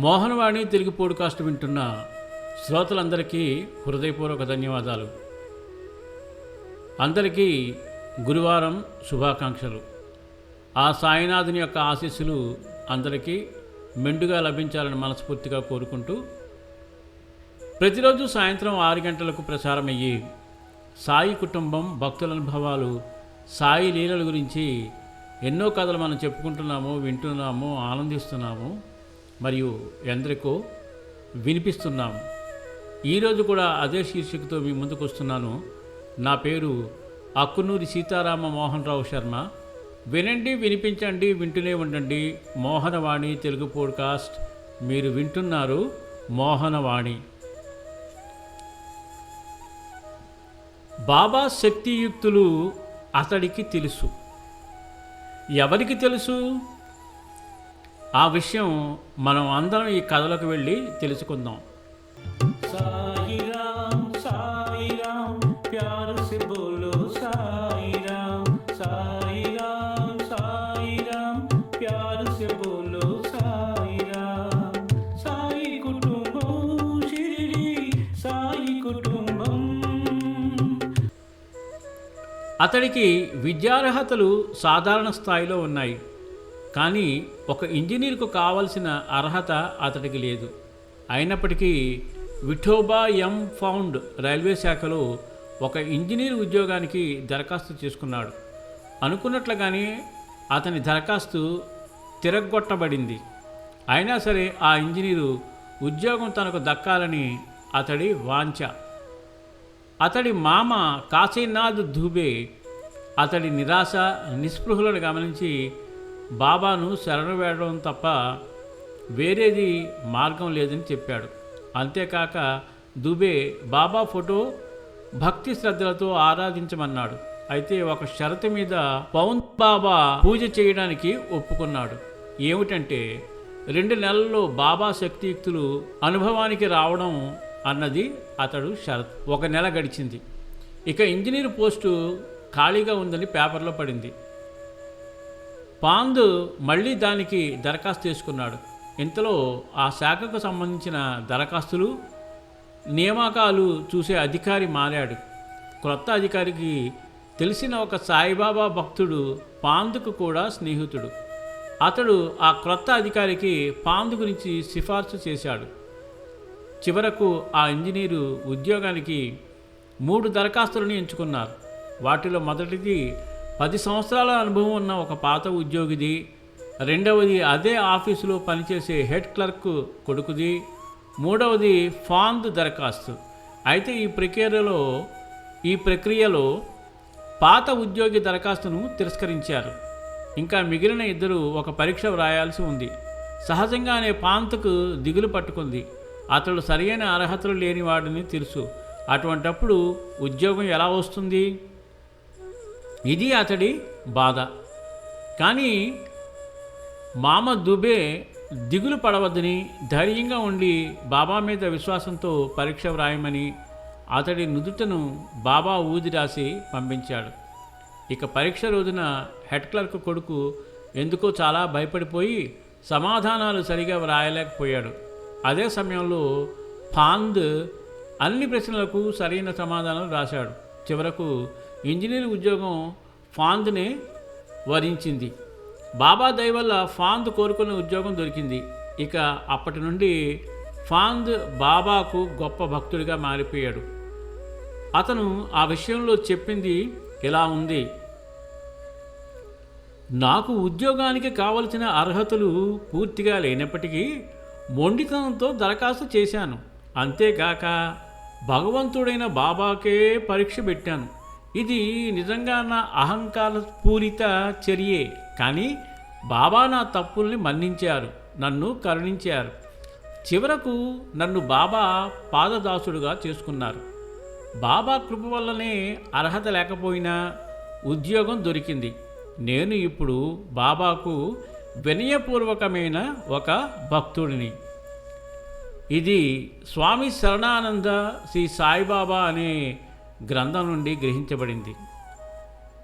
Mohanavani Telugu podcast వింటున్న శ్రోతలందరికీ హృదయపూర్వక ధన్యవాదాలు. అందరికీ గురువారం శుభాకాంక్షలు. ఆ సాయినాథుని యొక్క ఆశీస్సులు అందరికీ మెండుగా లభించాలని మనస్ఫూర్తిగా కోరుకుంటూ ప్రతిరోజు సాయంత్రం ఆరు గంటలకు ప్రసారమయ్యి సాయి కుటుంబం భక్తుల అనుభవాలు సాయి లీలల గురించి ఎన్నో కథలు మనం చెప్పుకుంటున్నాము వింటున్నాము ఆనందిస్తున్నాము మరియు ఎందరికో వినిపిస్తున్నాం. ఈరోజు కూడా అదే శీర్షికతో మీ ముందుకు వస్తున్నాను. నా పేరు అక్కునూరి సీతారామ మోహన్ రావు శర్మ. వినండి వినిపించండి వింటూనే ఉండండి. మోహనవాణి తెలుగు పోడ్కాస్ట్. మీరు వింటున్నారు మోహనవాణి. బాబా శక్తియుక్తులు అతడికి తెలుసు. ఎవరికి తెలుసు? ఆ విషయం మనం అందరం ఈ కథలోకి వెళ్ళి తెలుసుకుందాం. అతడికి విద్యార్హతలు సాధారణ స్థాయిలో ఉన్నాయి. కానీ ఒక ఇంజనీర్కు కావలసిన అర్హత అతడికి లేదు. అయినప్పటికీ విఠోబా ఎం ఫౌండ్ రైల్వే శాఖలో ఒక ఇంజనీర్ ఉద్యోగానికి దరఖాస్తు చేసుకున్నాడు. అనుకున్నట్లుగానే అతని దరఖాస్తు తిరగొట్టబడింది. అయినా సరే ఆ ఇంజనీరు ఉద్యోగం తనకు దక్కాలని అతడి వాంఛ. అతడి మామ కాశీనాథ్ ధూబే అతడి నిరాశ నిస్పృహలను గమనించి బాబాను శరణు వేయడం తప్ప వేరేది మార్గం లేదని చెప్పాడు. అంతేకాక దుబే బాబా ఫోటో భక్తి శ్రద్ధలతో ఆరాధించమన్నాడు. అయితే ఒక షరతు మీద పౌన్ బాబా పూజ చేయడానికి ఒప్పుకున్నాడు. ఏమిటంటే రెండు నెలల్లో బాబా శక్తియుక్తులు అనుభవానికి రావడం అన్నది అతడు షరత్. ఒక నెల గడిచింది. ఇక ఇంజనీర్ పోస్టు ఖాళీగా ఉందని పేపర్లో పడింది. పాందు మళ్ళీ దానికి దరఖాస్తు చేసుకున్నాడు. ఇంతలో ఆ శాఖకు సంబంధించిన దరఖాస్తులు నియామకాలు చూసే అధికారి మారాడు. క్రొత్త అధికారికి తెలిసిన ఒక సాయిబాబా భక్తుడు పాందుకు కూడా స్నేహితుడు. అతడు ఆ క్రొత్త అధికారికి పాందు గురించి సిఫార్సు చేశాడు. చివరకు ఆ ఇంజనీరు ఉద్యోగానికి మూడు దరఖాస్తులను ఎంచుకున్నారు. వాటిలో మొదటిది పది సంవత్సరాల అనుభవం ఉన్న ఒక పాత ఉద్యోగిది రెండవది అదే ఆఫీసులో పనిచేసే హెడ్ క్లర్క్ కొడుకుది మూడవది ఫాంద్ దరఖాస్తు. అయితే ఈ ప్రక్రియలో ఈ ప్రక్రియలో పాత ఉద్యోగి దరఖాస్తును తిరస్కరించారు. ఇంకా మిగిలిన ఇద్దరు ఒక పరీక్ష వ్రాయాల్సి ఉంది. సహజంగానే పాంత్కు దిగులు పట్టుకుంది. అతడు సరైన అర్హతలు లేని వాడిని తెలుసు. అటువంటప్పుడు ఉద్యోగం ఎలా వస్తుంది? ఇది అతడి బాధ. కానీ మామ దుబే దిగులు పడవద్దని ధైర్యంగా ఉండి బాబా మీద విశ్వాసంతో పరీక్ష వ్రాయమని అతడి నుదుటను బాబా ఊది రాసి పంపించాడు. ఇక పరీక్ష రోజున హెడ్ క్లర్క్ కొడుకు ఎందుకో చాలా భయపడిపోయి సమాధానాలు సరిగా వ్రాయలేకపోయాడు. అదే సమయంలో ఫాంద్ అన్ని ప్రశ్నలకు సరైన సమాధానాలు రాశాడు. చివరకు ఇంజనీర్ ఉద్యోగం ఫాంద్ని వరించింది. బాబా దయ వల్ల ఫాంద్ కోరుకున్న ఉద్యోగం దొరికింది. ఇక అప్పటి నుండి ఫాంద్ బాబాకు గొప్ప భక్తుడిగా మారిపోయాడు. అతను ఆ విషయంలో చెప్పింది ఇలా ఉంది. నాకు ఉద్యోగానికి కావలసిన అర్హతలు పూర్తిగా లేనప్పటికీ మొండితనంతో దరఖాస్తు చేశాను. అంతేకాక భగవంతుడైన బాబాకే పరీక్ష పెట్టాను. ఇది నిజంగా నా అహంకార పూరిత చర్యే. కానీ బాబా నా తప్పుల్ని మన్నించారు నన్ను కరుణించారు. చివరకు నన్ను బాబా పాదదాసుడుగా చేసుకున్నారు. బాబా కృప వల్లనే అర్హత లేకపోయినా ఉద్యోగం దొరికింది. నేను ఇప్పుడు బాబాకు వినయపూర్వకమైన ఒక భక్తుడిని. ఇది స్వామి శరణానంద శ్రీ సాయిబాబా అనే గ్రంథం నుండి గ్రహించబడింది.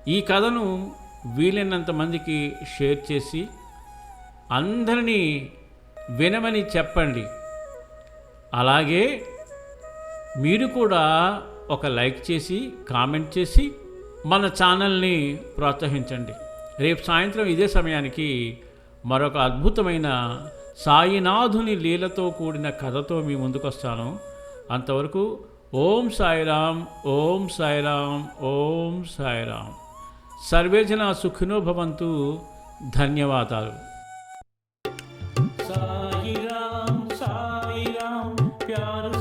ఈ కథను వీలైనంత మందికి షేర్ చేసి అందరినీ వినమని చెప్పండి. అలాగే మీరు కూడా ఒక లైక్ చేసి కామెంట్ చేసి మన ఛానల్ని ప్రోత్సహించండి. రేపు సాయంత్రం ఇదే సమయానికి మరొక అద్భుతమైన సాయినాథుని లీలతో కూడిన కథతో మీ ముందుకొస్తాను. అంతవరకు ఓం సాయిరాం ఓం సాయిరాం ఓం సాయిరాం సర్వేజన సుఖినో భవంతు. ధన్యవాదాలు. సాయిరాం సాయిరాం ప్యారు